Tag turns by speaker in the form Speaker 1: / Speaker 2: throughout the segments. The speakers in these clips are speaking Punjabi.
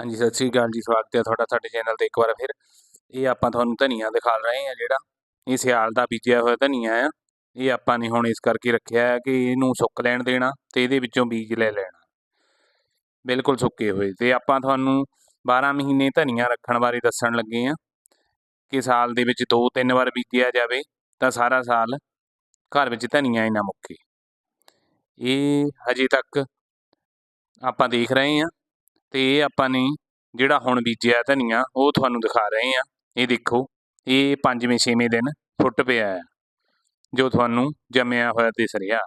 Speaker 1: ਹਾਂਜੀ, ਸਤਿ ਸ੍ਰੀ ਅਕਾਲ ਜੀ, ਸਵਾਗਤ ਹੈ ਤੁਹਾਡਾ ਸਾਡੇ ਚੈਨਲ ਤੇ ਇੱਕ ਵਾਰ ਫਿਰ। ਇਹ ਆਪਾਂ ਤੁਹਾਨੂੰ ਧਨੀਆ ਦਿਖਾ ਰਹੇ ਹਾਂ ਜਿਹੜਾ, ਇਹ ਸਿਆਲ ਦਾ ਬੀਜਿਆ ਹੋਇਆ ਧਨੀਆ ਆ। ਇਹ ਆਪਾਂ ਨੇ ਹੁਣ ਇਸ ਕਰਕੇ ਰੱਖਿਆ ਹੈ ਕਿ ਇਹਨੂੰ ਸੁੱਕ ਲੈਣ ਦੇਣਾ ਤੇ ਇਹਦੇ ਵਿੱਚੋਂ ਬੀਜ ਲੈ ਲੈਣਾ। ਬਿਲਕੁਲ ਸੁੱਕੇ ਹੋਏ। ਤੇ ਆਪਾਂ ਤੁਹਾਨੂੰ 12 ਮਹੀਨੇ ਧਨੀਆ ਰੱਖਣ ਬਾਰੇ ਦੱਸਣ ਲੱਗੇ ਆ ਕਿ ਸਾਲ ਦੇ ਵਿੱਚ ਦੋ ਤਿੰਨ ਵਾਰ ਬੀਜਿਆ ਜਾਵੇ ਤਾਂ ਸਾਰਾ ਸਾਲ ਘਰ ਵਿੱਚ ਧਨੀਆ ਹੀ ਨਾ ਮੁੱਕੇ। ਇਹ ਹਜੇ ਤੱਕ ਆਪਾਂ ਦੇਖ ਰਹੇ ਹਾਂ ਤੇ ਇਹ ਆਪਾਂ ਨੇ ਜਿਹੜਾ ਹੁਣ ਬੀਜਿਆ ਧਨੀਆ, ਉਹ ਤੁਹਾਨੂੰ ਦਿਖਾ ਰਹੇ ਆ ਇਹ ਦੇਖੋ, ਇਹ ਪੰਜਵੇਂ, ਛੇਵੇਂ ਦਿਨ ਫੁੱਟ ਪਿਆ ਹੈ, ਜੋ ਤੁਹਾਨੂੰ ਜੰਮਿਆ ਹੋਇਆ ਦਿਸ ਰਿਹਾ।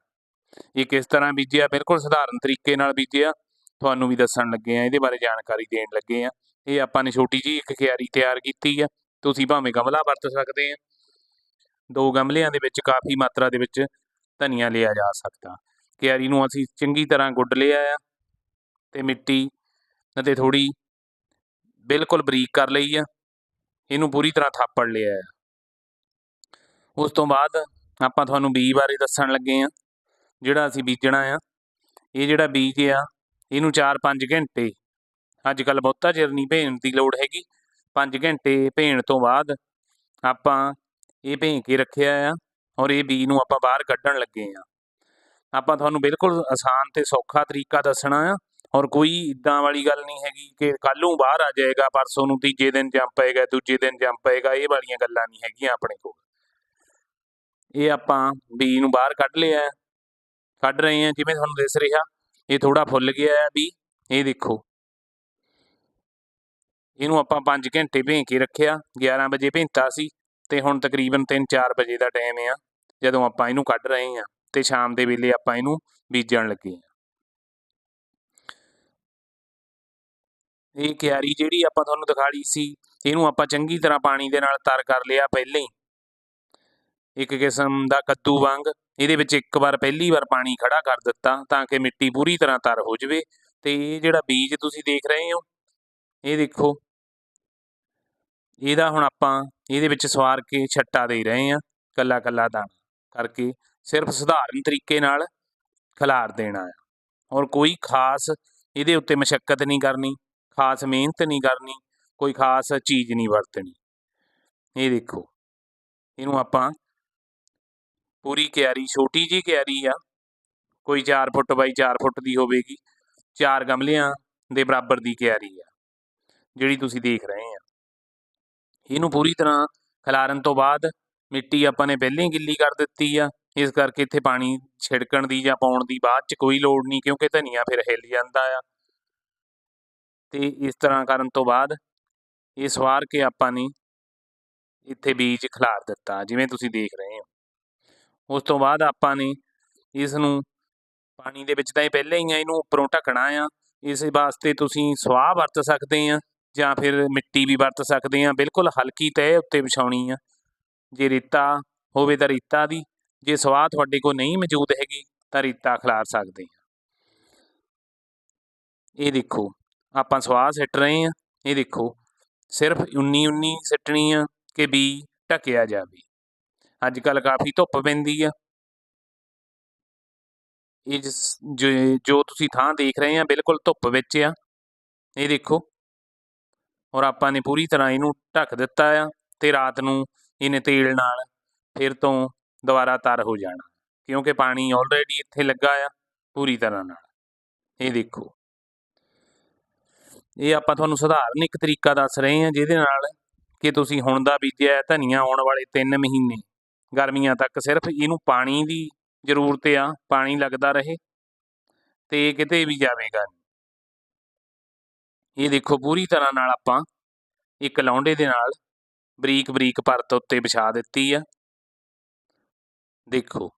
Speaker 1: ਇਹ ਕਿਸ ਤਰ੍ਹਾਂ ਬੀਜਿਆ? ਬਿਲਕੁਲ ਸਧਾਰਨ ਤਰੀਕੇ ਨਾਲ ਬੀਜਿਆ। ਤੁਹਾਨੂੰ ਵੀ ਦੱਸਣ ਲੱਗੇ ਆ ਇਹਦੇ ਬਾਰੇ ਜਾਣਕਾਰੀ ਦੇਣ ਲੱਗੇ ਆ ਇਹ ਆਪਾਂ ਨੇ ਛੋਟੀ ਜੀ ਇੱਕ ਕਿਆਰੀ ਤਿਆਰ ਕੀਤੀ ਆ ਤੁਸੀਂ ਭਾਵੇਂ ਗਮਲਾ ਵਰਤ ਸਕਦੇ ਆ ਦੋ ਗਮਲਿਆਂ ਦੇ ਵਿੱਚ ਕਾਫੀ ਮਾਤਰਾ ਦੇ ਵਿੱਚ ਧਨੀਆ ਲਿਆ ਜਾ ਸਕਦਾ। ਕਿਆਰੀ ਨੂੰ ਅਸੀਂ ਚੰਗੀ ਤਰ੍ਹਾਂ ਗੁੱਡ ਲਿਆ ਆ ਤੇ ਮਿੱਟੀ ਅਤੇ ਥੋੜੀ ਬਿਲਕੁਲ ਬਰੀਕ ਕਰ ਲਈ ਆ। ਇਹਨੂੰ ਪੂਰੀ ਤਰ੍ਹਾਂ ਥਾਪੜ ਲਿਆ ਆ। ਉਸ ਤੋਂ ਬਾਅਦ ਆਪਾਂ ਤੁਹਾਨੂੰ ਬੀਜ ਬਾਰੇ ਦੱਸਣ ਲੱਗੇ ਆ, ਜਿਹੜਾ ਅਸੀਂ ਬੀਜਣਾ ਆ। ਇਹ ਜਿਹੜਾ ਬੀਜ ਆ, ਇਹਨੂੰ 4-5 ਘੰਟੇ ਅੱਜ ਕੱਲ ਬਹੁਤਾ ਚਿਰ ਨਹੀਂ ਭੇਣ ਦੀ ਲੋੜ ਹੈਗੀ 5 ਘੰਟੇ ਭੇਣ ਤੋਂ ਬਾਅਦ ਆਪਾਂ ਇਹ ਭੇਂ ਕੇ ਰੱਖਿਆ ਆ ਔਰ ਇਹ ਬੀਜ ਨੂੰ ਆਪਾਂ ਬਾਹਰ ਕੱਢਣ ਲੱਗੇ ਆ। ਆਪਾਂ ਤੁਹਾਨੂੰ ਬਿਲਕੁਲ ਆਸਾਨ ਤੇ ਸੌਖਾ ਤਰੀਕਾ ਦੱਸਣਾ ਆ ਔਰ ਕੋਈ ਇਦਾਂ ਵਾਲੀ ਗੱਲ ਨਹੀਂ ਹੈਗੀ ਕਿ ਕੱਲ ਨੂੰ ਬਾਹਰ ਆ ਜਾਏਗਾ, ਪਰਸੋਂ ਨੂੰ ਤੀਜੇ ਦਿਨ ਜੰਮ ਪਏਗਾ ਦੂਜੇ ਦਿਨ ਜੰਮ ਪਏਗਾ ਇਹ ਵਾਲੀਆਂ ਗੱਲਾਂ ਨਹੀਂ ਹੈਗੀਆਂ ਆਪਣੇ ਕੋਲ। ਇਹ ਆਪਾਂ ਬੀ ਨੂੰ ਬਾਹਰ ਕੱਢ ਲਿਆ ਕੱਢ ਰਹੇ ਹਾਂ, ਜਿਵੇਂ ਤੁਹਾਨੂੰ ਦਿਸ ਰਿਹਾ, ਇਹ ਥੋੜਾ ਫੁੱਲ ਗਿਆ ਹੈ ਵੀ ਇਹ ਦੇਖੋ। ਇਹਨੂੰ ਆਪਾਂ 5 ਘੰਟੇ ਭੇਂ ਕੇ ਰੱਖਿਆ 11 ਵਜੇ ਭੇਂਤਾ ਸੀ ਤੇ ਹੁਣ ਤਕਰੀਬਨ 3-4 ਵਜੇ ਦਾ ਟਾਈਮ ਆ, ਜਦੋਂ ਆਪਾਂ ਇਹਨੂੰ ਕੱਢ ਰਹੇ ਹਾਂ ਤੇ ਸ਼ਾਮ ਦੇ ਵੇਲੇ ਆਪਾਂ ਇਹਨੂੰ ਬੀਜਣ ਲੱਗੇ ਹਾਂ। ਇਹ ਕਿਆਰੀ ਜਿਹੜੀ ਆਪਾਂ ਤੁਹਾਨੂੰ ਦਿਖਾਲੀ ਸੀ, ਇਹਨੂੰ ਆਪਾਂ ਚੰਗੀ ਤਰ੍ਹਾਂ ਪਾਣੀ ਦੇ ਨਾਲ ਤਰ ਕਰ ਲਿਆ ਪਹਿਲਾਂ ਹੀ। ਇੱਕ ਕਿਸਮ ਦਾ ਕੱਦੂ ਵਾਂਗ, ਇਹਦੇ ਵਿੱਚ ਇੱਕ ਵਾਰ ਪਹਿਲੀ ਵਾਰ ਪਾਣੀ ਖੜਾ ਕਰ ਦਿੱਤਾ ਤਾਂ ਕਿ ਮਿੱਟੀ ਪੂਰੀ ਤਰ੍ਹਾਂ ਤਰ ਹੋ ਜਾਵੇ। ਤੇ ਇਹ ਜਿਹੜਾ ਬੀਜ ਤੁਸੀਂ ਦੇਖ ਰਹੇ ਹੋ, ਇਹ ਦੇਖੋ। ਇਹਦਾ ਹੁਣ ਆਪਾਂ ਇਹਦੇ ਵਿੱਚ ਸਵਾਰ ਕੇ ਛੱਟਾ ਦੇ ਰਹੇ ਹਾਂ, ਕੱਲਾ ਕੱਲਾ ਦਾਣਾ ਕਰਕੇ, ਸਿਰਫ ਸਧਾਰਨ ਤਰੀਕੇ ਨਾਲ ਖਿਲਾਰ ਦੇਣਾ ਹੈ ਔਰ ਕੋਈ ਖਾਸ ਇਹਦੇ ਉੱਤੇ ਮਸ਼ੱਕਤ ਨਹੀਂ ਕਰਨੀ। ਖਾਸ ਮਿਹਨਤ ਨਹੀਂ ਕਰਨੀ, ਕੋਈ ਖਾਸ ਚੀਜ਼ ਨਹੀਂ ਵਰਤਣੀ। ਇਹ ਦੇਖੋ, ਇਹਨੂੰ ਆਪਾਂ ਪੂਰੀ ਕਿਆਰੀ, ਛੋਟੀ ਜੀ ਕਿਆਰੀ ਆ, ਕੋਈ 4 ਫੁੱਟ ਬਾਈ 4 ਫੁੱਟ ਦੀ ਹੋਵੇਗੀ, ਚਾਰ ਗਮਲਿਆਂ ਦੇ ਬਰਾਬਰ ਦੀ ਕਿਆਰੀ ਆ, ਜਿਹੜੀ ਤੁਸੀਂ ਦੇਖ ਰਹੇ ਆ। ਇਹਨੂੰ ਪੂਰੀ ਤਰ੍ਹਾਂ ਖਿਲਾਰਨ ਤੋਂ ਬਾਅਦ ਮਿੱਟੀ ਆਪਾਂ ਨੇ ਪਹਿਲਾਂ ਹੀ ਗਿੱਲੀ ਕਰ ਦਿੱਤੀ ਆ, ਇਸ ਕਰਕੇ ਇੱਥੇ ਪਾਣੀ ਛਿੜਕਣ ਦੀ ਜਾਂ ਪਾਉਣ ਦੀ ਬਾਅਦ ਚ ਕੋਈ ਲੋੜ ਨਹੀਂ, ਕਿਉਂਕਿ ਧਨੀਆ ਫਿਰ ਹਿੱਲ ਜਾਂਦਾ ਆ। ਤੇ ਇਸ ਤਰ੍ਹਾਂ ਕਰਨ ਤੋਂ ਬਾਅਦ ਇਹ ਸਵਾਰ ਕੇ ਆਪਾਂ ਨੇ ਇੱਥੇ ਬੀਜ ਖਿਲਾਰ ਦਿੱਤਾ, ਜਿਵੇਂ ਤੁਸੀਂ ਦੇਖ ਰਹੇ ਹੋ। ਉਸ ਤੋਂ ਬਾਅਦ ਆਪਾਂ ਨੇ ਇਸ ਨੂੰ ਪਾਣੀ ਦੇ ਵਿੱਚ ਤਾਂ ਇਹ ਪਹਿਲਾਂ ਹੀ ਆ, ਇਹਨੂੰ ਉੱਪਰੋਂ ਢੱਕਣਾ ਆ। ਇਸ ਵਾਸਤੇ ਤੁਸੀਂ ਸਵਾਹ ਵਰਤ ਸਕਦੇ ਆ, ਜਾਂ ਫਿਰ ਮਿੱਟੀ ਵੀ ਵਰਤ ਸਕਦੇ ਆ। ਬਿਲਕੁਲ ਹਲਕੀ ਤਹਿ ਉੱਤੇ ਵਿਛਾਉਣੀ ਆ। ਜੇ ਰੇਤਾ ਹੋਵੇ ਤਾਂ ਰੇਤਾ ਦੀ, ਜੇ ਸਵਾਹ ਤੁਹਾਡੇ ਕੋਲ ਨਹੀਂ ਮੌਜੂਦ ਹੈਗੀ ਤਾਂ ਰੇਤਾ ਖਿਲਾਰ ਸਕਦੇ ਆ। ਇਹ ਦੇਖੋ ਆਪਾਂ ਸਵਾਹ ਸਿੱਟ ਰਹੇ ਆ ਇਹ ਦੇਖੋ, ਸਿਰਫ 19 19 ਸਿੱਟਣੀ ਆ ਕਿ ਬੀ ਢਕਿਆ ਜਾਵੇ। ਅੱਜ ਕੱਲ ਕਾਫੀ ਧੁੱਪ ਪੈਂਦੀ ਆ। ਇਹ ਜਿਸ- ਜੋ ਜੋ ਤੁਸੀਂ ਥਾਂ ਦੇਖ ਰਹੇ ਆ, ਬਿਲਕੁਲ ਧੁੱਪ ਵਿੱਚ ਆ। ਇਹ ਦੇਖੋ। ਔਰ ਆਪਾਂ ਨੇ ਪੂਰੀ ਤਰ੍ਹਾਂ ਇਹਨੂੰ ਢੱਕ ਦਿੱਤਾ ਆ ਤੇ ਰਾਤ ਨੂੰ ਇਹਨੇ ਤੇਲ ਨਾਲ ਫਿਰ ਤੋਂ ਦੁਬਾਰਾ ਤਰ ਹੋ ਜਾਣਾ। ਕਿਉਂਕਿ ਪਾਣੀ ਆਲਰੇਡੀ ਇੱਥੇ ਲੱਗਾ ਆ ਪੂਰੀ ਤਰ੍ਹਾਂ ਨਾਲ। ਇਹ ਦੇਖੋ। ਇਹ ਆਪਾਂ ਤੁਹਾਨੂੰ ਸਧਾਰਨ ਇੱਕ ਤਰੀਕਾ ਦੱਸ ਰਹੇ ਹਾਂ ਜਿਹਦੇ ਨਾਲ ਕਿ ਤੁਸੀਂ ਹੁਣ ਦਾ ਬੀਜਿਆ ਧਨੀਆ ਆਉਣ ਵਾਲੇ 3 ਮਹੀਨੇ। ਗਰਮੀਆਂ ਤੱਕ ਸਿਰਫ ਇਹਨੂੰ ਪਾਣੀ ਦੀ ਜ਼ਰੂਰਤ ਆ, ਪਾਣੀ ਲੱਗਦਾ ਰਹੇ ਤੇ ਇਹ ਕਿਤੇ ਵੀ ਜਾਵੇਗਾ ਇਹ ਦੇਖੋ ਪੂਰੀ ਤਰ੍ਹਾਂ ਨਾਲ ਆਪਾਂ ਇੱਕ ਲੌਂਡੇ ਦੇ ਨਾਲ ਬਰੀਕ ਬਰੀਕ ਪਰਤ ਉੱਤੇ ਵਿਛਾ ਦਿੱਤੀ ਆ। ਦੇਖੋ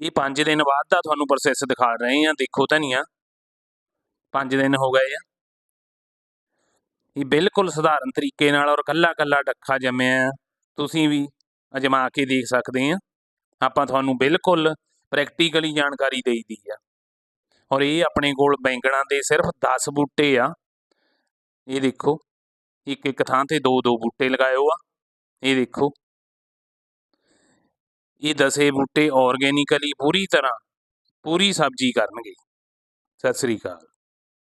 Speaker 1: ਇਹ 5 ਦਿਨ ਬਾਅਦ ਦਾ ਤੁਹਾਨੂੰ ਪ੍ਰੋਸੈਸ ਦਿਖਾ ਰਹੇ ਆ ਦੇਖੋ ਧਨੀਆ 5 ਦਿਨ ਹੋ ਗਏ ਆ। ਇਹ ਬਿਲਕੁਲ ਸਧਾਰਨ ਤਰੀਕੇ ਨਾਲ ਔਰ ਕੱਲਾ ਕੱਲਾ ਡੱਖਾ ਜੰਮਿਆ ਆ। ਤੁਸੀਂ ਵੀ ਅਜਮਾ ਕੇ ਦੇਖ ਸਕਦੇ ਆ। ਆਪਾਂ ਤੁਹਾਨੂੰ ਬਿਲਕੁਲ ਪ੍ਰੈਕਟੀਕਲੀ ਜਾਣਕਾਰੀ ਦੇਈਦੀ ਆ। ਔਰ ਇਹ ਆਪਣੇ ਕੋਲ ਬੈਂਗਣਾ ਦੇ ਸਿਰਫ 10 ਬੂਟੇ ਆ। ਇਹ ਦੇਖੋ ਇੱਕ ਇੱਕ ਥਾਂ ਤੇ ਦੋ ਦੋ ਬੂਟੇ ਲਗਾਇਓ ਆ। ਇਹ ਦੇਖੋ। ਇਹ ਦਸੇ ਬੂਟੇ ਆਰਗੇਨਿਕਲੀ ਪੂਰੀ ਤਰ੍ਹਾਂ ਪੂਰੀ ਸਬਜ਼ੀ ਕਰਨਗੇ। ਸਤਿ ਸ੍ਰੀ ਅਕਾਲ।